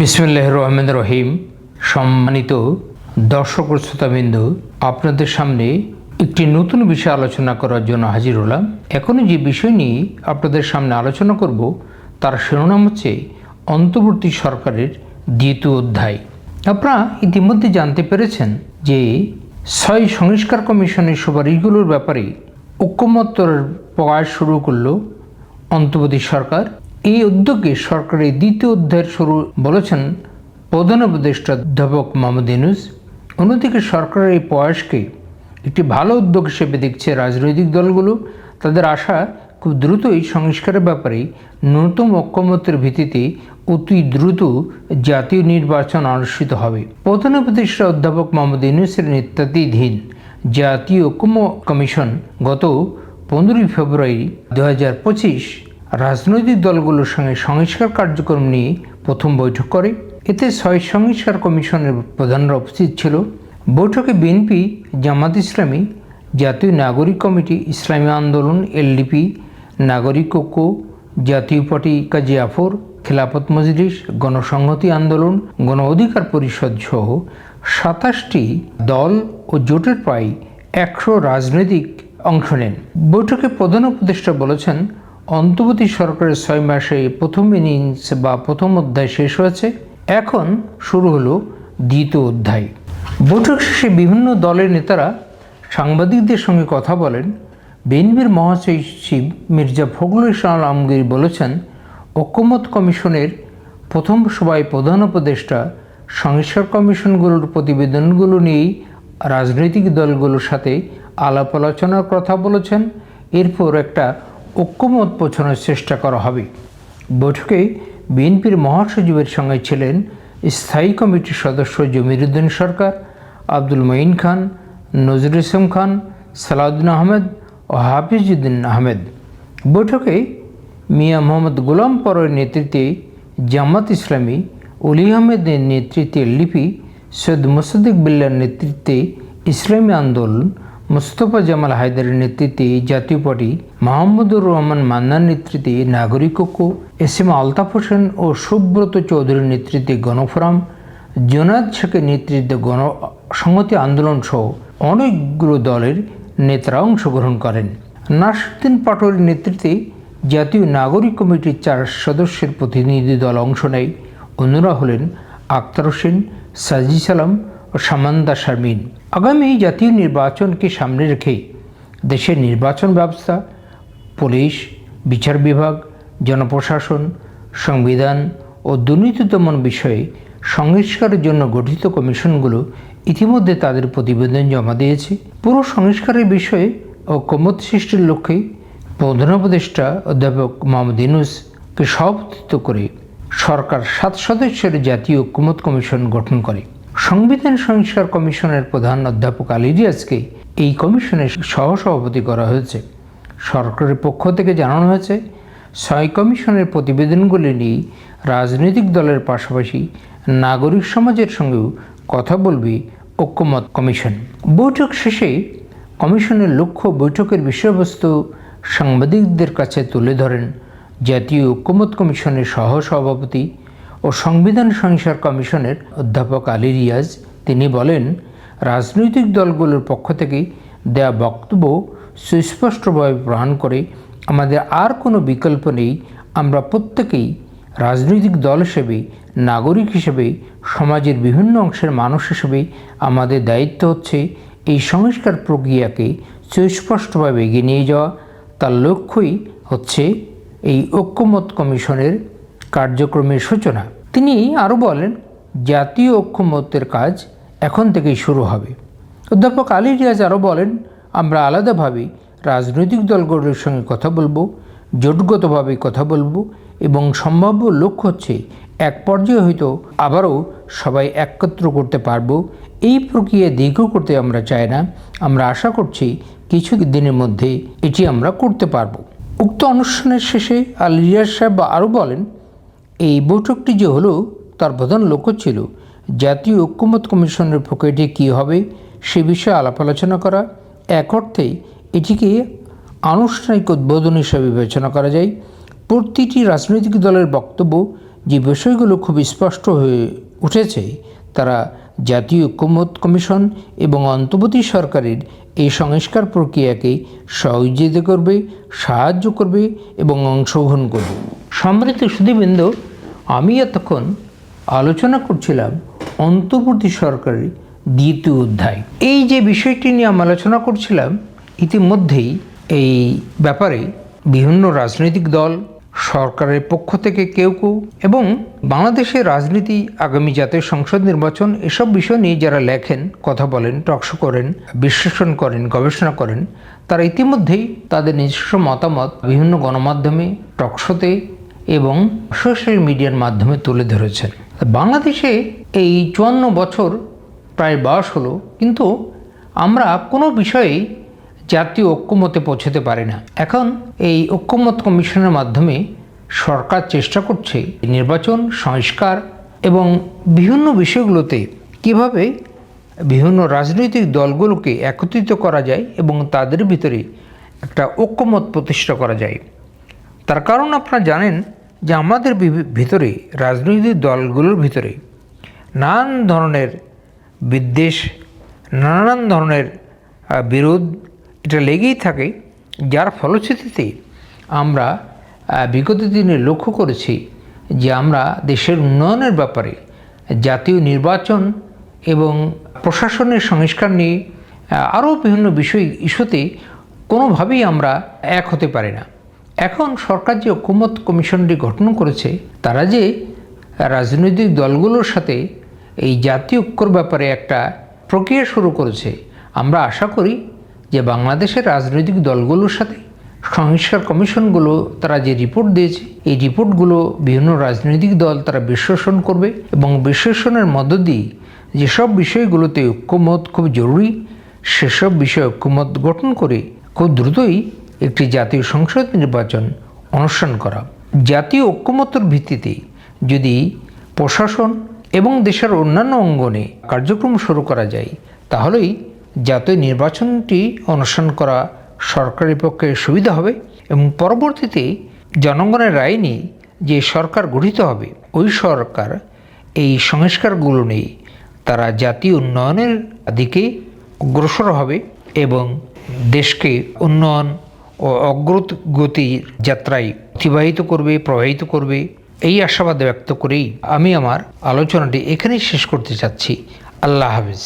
বিসমুল্লাহ রহমান রহিম। সম্মানিত দর্শক শ্রোতাবিন্দু, আপনাদের সামনে একটি নতুন বিষয় আলোচনা করার জন্য হাজির হলাম। এখনও যে বিষয় নিয়ে আপনাদের সামনে আলোচনা করব, তার শিরোনাম হচ্ছে অন্তর্বর্তী সরকারের দ্বিতীয় অধ্যায়। আপনারা ইতিমধ্যে জানতে পেরেছেন যে ছয় সংস্কার কমিশনের সুপারিশগুলোর ব্যাপারে ঐক্যমত্যর প্রকাশ শুরু করল অন্তর্বর্তী সরকার এই উদ্যোগে সরকারের দ্বিতীয় অধ্যায়ের শুরু বলেছেন প্রধান উপদেষ্টা অধ্যাপক মোহাম্মদ ইনুস অন্যদিকে সরকারের এই প্রয়াসকে একটি ভালো উদ্যোগ হিসেবে দেখছে রাজনৈতিক দলগুলো। তাদের আশা খুব দ্রুতই সংস্কারের ব্যাপারে ন্যূনতম ঐক্যমতের ভিত্তিতে অতি দ্রুত জাতীয় নির্বাচন অনুষ্ঠিত হবে। প্রধান উপদেষ্টা অধ্যাপক মোহাম্মদ ইনুসের নেতৃত্বাধীন জাতীয় ঐক্যম কমিশন গত পনেরোই ফেব্রুয়ারি দু হাজার পঁচিশ রাজনৈতিক দলগুলোর সঙ্গে সংস্কার কার্যক্রম নিয়ে প্রথম বৈঠক করে। এতে ছয় সংস্কার কমিশনের প্রধানরা উপস্থিত ছিল। বৈঠকে বিএনপি, জামাত ইসলামী, জাতীয় নাগরিক কমিটি, ইসলামী আন্দোলন, এলডিপি, নাগরিক ঐক্য, জাতীয় পার্টি কাজী আফর খেলাফত মজলিস, গণসংহতি আন্দোলন, গণ অধিকার পরিষদ সহ সাতাশটি দল ও জোটের প্রায় একশো রাজনৈতিক অংশ নেন। বৈঠকে প্রধান উপদেষ্টা বলেছেন অন্তর্বর্তী সরকারের ছয় মাসে প্রথম ইনিংস বা প্রথম অধ্যায় শেষ হয়েছে। এখন শুরু হলো দ্বিতীয় অধ্যায়। বৈঠক শেষে বিভিন্ন দলের নেতারা সাংবাদিকদের সঙ্গে কথা বলেন। বিএনপির মহাসচিব মির্জা ফখরুল ইসলাম আলমগীর বলেছেন, ঐক্যমত কমিশনের প্রথম সভায় প্রধান উপদেষ্টা, সংস্কার কমিশনগুলোর প্রতিবেদনগুলো নিয়েই রাজনৈতিক দলগুলোর সাথে আলাপ আলোচনার কথা বলেছেন। এরপর একটা ঐক্যমত পৌঁছানোর চেষ্টা করা হবে। বৈঠকে বিএনপির মহাসচিবের সঙ্গে ছিলেন স্থায়ী কমিটির সদস্য জমিরুদ্দিন সরকার, আব্দুল মঈন খান, নজরুল ইসলাম খান, সালাউদ্দিন আহমেদ ও হাফিজউদ্দিন আহমেদ। বৈঠকে মিয়া মোহাম্মদ গোলাম পরের নেতৃত্বে জামাত ইসলামী, অলি আহমেদের নেতৃত্বে লিপি, সৈয়দ মুসদ্দিক বিল্লার নেতৃত্বে ইসলামী আন্দোলন মুস্তফা জামাল হায়দারের নেতৃত্বে জাতীয় পার্টি মাহমুদুর রহমান মান্নার নেতৃত্বে নাগরিক ঐক্য এস এম আলতাফ হোসেন ও সুব্রত চৌধুরীর নেতৃত্বে গণফোরাম, জোনাদ শেখের নেতৃত্বে গণ সংহতি আন্দোলন সহ অনেকগুলো দলের নেতারা অংশগ্রহণ করেন। নাসুদ্দিন পাটোয়ারির নেতৃত্বে জাতীয় নাগরিক কমিটির চার সদস্যের প্রতিনিধি দল অংশ নেয়। অন্যরা হলেন আক্তার হোসেন, সাজি সালাম ও সামান্দা শারমিন। আগামী জাতীয় নির্বাচনকে সামনে রেখে দেশের নির্বাচন ব্যবস্থা, পুলিশ, বিচার বিভাগ, জনপ্রশাসন, সংবিধান ও দুর্নীতি দমন বিষয়ে সংস্কারের জন্য গঠিত কমিশনগুলো ইতিমধ্যে তাদের প্রতিবেদন জমা দিয়েছে। পুরো সংস্কারের বিষয়ে ও ঐক্যমত সৃষ্টির লক্ষ্যে প্রধান উপদেষ্টা অধ্যাপক মোহাম্মদ ইনুসকে সভাপতিত্ব করে সরকার সাত সদস্যের জাতীয় ঐক্যমত কমিশন গঠন করে। সংবিধান সংস্কার কমিশনের প্রধান অধ্যাপক আলী রিয়াজকে এই কমিশনের সহসভাপতি করা হয়েছে। সরকারের পক্ষ থেকে জানানো হয়েছে, ছয় কমিশনের প্রতিবেদনগুলি নিয়ে রাজনৈতিক দলের পাশাপাশি নাগরিক সমাজের সঙ্গেও কথা বলবে ঐক্যমত কমিশন। বৈঠক শেষে কমিশনের লক্ষ্য বৈঠকের বিষয়বস্তু সাংবাদিকদের কাছে তুলে ধরেন জাতীয় ঐক্যমত কমিশনের সহ সভাপতি ও সংবিধান সংস্কার কমিশনের অধ্যাপক আলী রিয়াজ, তিনি বলেন, রাজনৈতিক দলগুলোর পক্ষ থেকে দেয়া বক্তব্য সুস্পষ্টভাবে প্রমাণ করে আমাদের আর কোনো বিকল্প নেই। আমরা প্রত্যেকেই রাজনৈতিক দল হিসেবে, নাগরিক হিসেবে, সমাজের বিভিন্ন অংশের মানুষ হিসেবে আমাদের দায়িত্ব হচ্ছে এই সংস্কার প্রক্রিয়াকে সুস্পষ্টভাবে এগিয়ে নিয়ে যাওয়া। তার লক্ষ্যই হচ্ছে এই ঐক্যমত কমিশনের কার্যক্রমের সূচনা। তিনি আরও বলেন, জাতীয় ঐক্যমতের কাজ এখন থেকেই শুরু হবে। অধ্যাপক আলী রিয়াজ আরও বলেন, আমরা আলাদাভাবে রাজনৈতিক দলগুলোর সঙ্গে কথা বলব, জোটগতভাবে কথা বলব এবং সম্ভাব্য লক্ষ্য হচ্ছে এক পর্যায়ে হয়তো আবারও সবাই একত্র করতে পারব। এই প্রক্রিয়া দীর্ঘ করতে আমরা চাই না। আমরা আশা করছি কিছু দিনের মধ্যে এটি আমরা করতে পারব। উক্ত অনুষ্ঠানের শেষে আল রিয়াজ সাহেব আরও বলেন এই বৈঠকটি যে হলো, তার প্রধান লক্ষ্য ছিল জাতীয় ঐক্যমত কমিশনের প্রক্রিয়াটি কী হবে সে বিষয়ে আলাপ আলোচনা করা। এক অর্থে, এটিকে আনুষ্ঠানিক উদ্বোধন হিসাবে বিবেচনা করা যায়। প্রতিটি রাজনৈতিক দলের বক্তব্য যে বিষয়গুলো খুব স্পষ্ট হয়ে উঠেছে, তারা জাতীয় ঐক্যমত কমিশন এবং অন্তর্বর্তী সরকারের এই সংস্কার প্রক্রিয়াকে সহযোগিতা করবে, সাহায্য করবে এবং অংশগ্রহণ করবে। সম্মানিত সুদীবৃন্দ আমি এতক্ষণ আলোচনা করছিলাম অন্তর্বর্তী সরকারের দ্বিতীয় অধ্যায়। এই যে বিষয়টি নিয়ে আমি আলোচনা করছিলাম, ইতিমধ্যেই এই ব্যাপারে বিভিন্ন রাজনৈতিক দল, সরকারের পক্ষ থেকে কেউ কেউ এবং বাংলাদেশের রাজনীতি, আগামী জাতীয় সংসদ নির্বাচন এসব বিষয় নিয়ে যারা লেখেন, কথা বলেন টকশো করেন, বিশ্লেষণ করেন, গবেষণা করেন, তারা ইতিমধ্যেই তাদের নিজস্ব মতামত বিভিন্ন গণমাধ্যমে টকশোতে এবং সোশ্যাল মিডিয়ার মাধ্যমে তুলে ধরেছেন। বাংলাদেশে এই চুয়ান্ন বছর প্রায় বয়স হলো, কিন্তু আমরা কোনো বিষয়েই জাতীয় ঐক্যমতে পৌঁছতে পারি না। এখন এই ঐক্যমত কমিশনের মাধ্যমে সরকার চেষ্টা করছে নির্বাচন, সংস্কার এবং বিভিন্ন বিষয়গুলোতে কীভাবে বিভিন্ন রাজনৈতিক দলগুলোকে একত্রিত করা যায় এবং তাদের ভিতরে একটা ঐক্যমত প্রতিষ্ঠা করা যায়। তার কারণ আপনারা জানেন যে আমাদের ভিতরে, রাজনৈতিক দলগুলোর ভিতরে নানান ধরনের বিদ্বেষ, নানান ধরনের বিরোধ এটা লেগেই থাকে, যার ফলশ্রুতিতে আমরা বিগত দিনে লক্ষ্য করেছি যে আমরা দেশের উন্নয়নের ব্যাপারে জাতীয় নির্বাচন এবং প্রশাসনের সংস্কার নিয়ে আরও বিভিন্ন বিষয় ইস্যুতে কোনোভাবেই আমরা এক হতে পারি না। এখন সরকার যে ঐক্যমত কমিশনটি গঠন করেছে, তারা যে রাজনৈতিক দলগুলোর সাথে এই জাতীয় ঐক্যর ব্যাপারে একটা প্রক্রিয়া শুরু করেছে, আমরা আশা করি যে বাংলাদেশের রাজনৈতিক দলগুলোর সাথে সংস্কার কমিশনগুলো তারা যে রিপোর্ট দিয়েছে, এই রিপোর্টগুলো বিভিন্ন রাজনৈতিক দল তারা বিশ্লেষণ করবে এবং বিশ্লেষণের মধ্য দিয়ে যেসব বিষয়গুলোতে ঐক্যমত খুব জরুরি, সেসব বিষয়ে ঐক্যমত গঠন করে খুব দ্রুতই একটি জাতীয় সংসদ নির্বাচন অনুষ্ঠান করা। জাতীয় ঐক্যমতের ভিত্তিতে যদি প্রশাসন এবং দেশের অন্যান্য অঙ্গনে কার্যক্রম শুরু করা যায়, তাহলেই জাতীয় নির্বাচনটি অনুষ্ঠান করা সরকারের পক্ষে সুবিধা হবে এবং পরবর্তীতে জনগণের রায় নিয়ে যে সরকার গঠিত হবে, ওই সরকার এই সংস্কারগুলো নিয়ে তারা জাতীয় উন্নয়নের দিকে অগ্রসর হবে এবং দেশকে উন্নয়ন ও অগ্রগতির যাত্রায় অতিবাহিত করবে, প্রবাহিত করবে, এই আশাবাদ ব্যক্ত করেই আমি আমার আলোচনাটি এখানেই শেষ করতে চাচ্ছি। আল্লাহ হাফিজ।